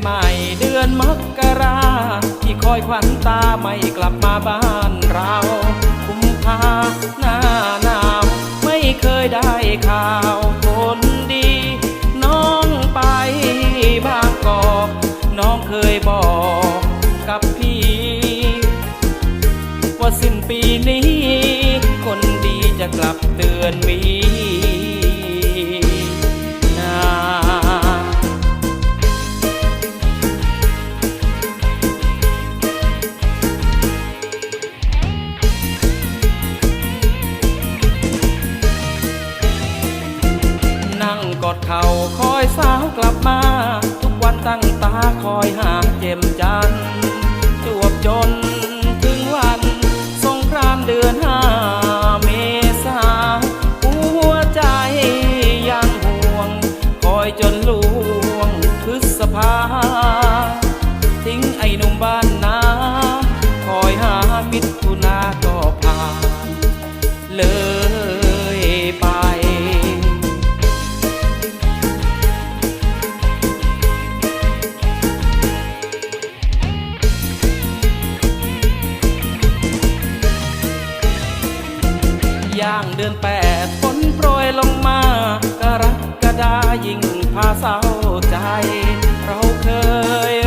ใหม่เดือนมกราที่คอยควันตาไม่กลับมาบ้านเราคุมพาหน้าหนาวไม่เคยได้ข่าวคนดี น้องไปบางกอกน้องเคยบอกกับพี่ ว่าสิ้นปีนี้ คนดีจะกลับเตือนมี นั่งกอดเข่าคอยสาวกลับมา ทุกวันตั้งตาคอยหาเจมจันทร์จวบจนถึงวันสงครามเดือนห้าเมษาหัวใจยังห่วง คอยจนลวงพฤษภา ทิ้งไอ้หนุ่มบ้านนา ย่างเดือนแปดฝนโปรยลงมากรกระดายิ่งพาเศร้าใจ เราเคย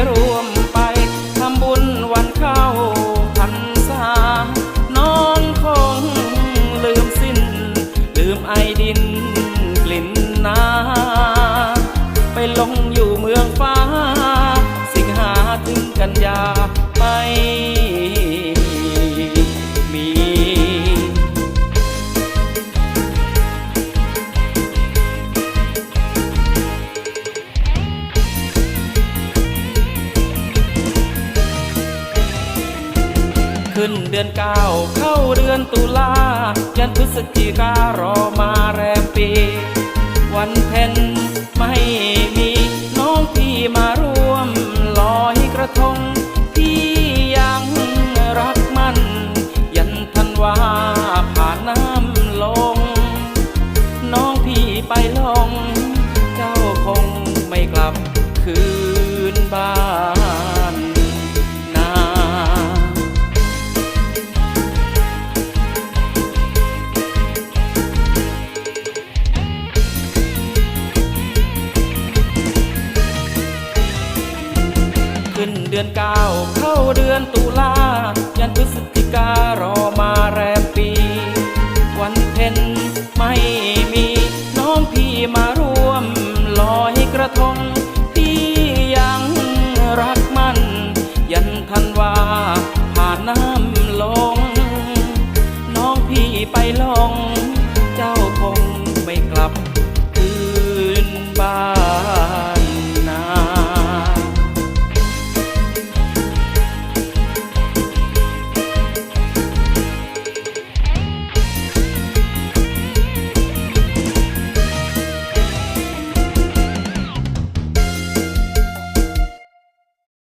ขึ้นเดือนเก้าเข้าเดือนตุลายันพฤศจิการอมาแร ดือนเก้าเข้าเดือนตุลายันพฤศจิการอมาแรมปี วันเพ็ญไม่มี น้องพี่มาร่วมลอยกระทงพี่ยัง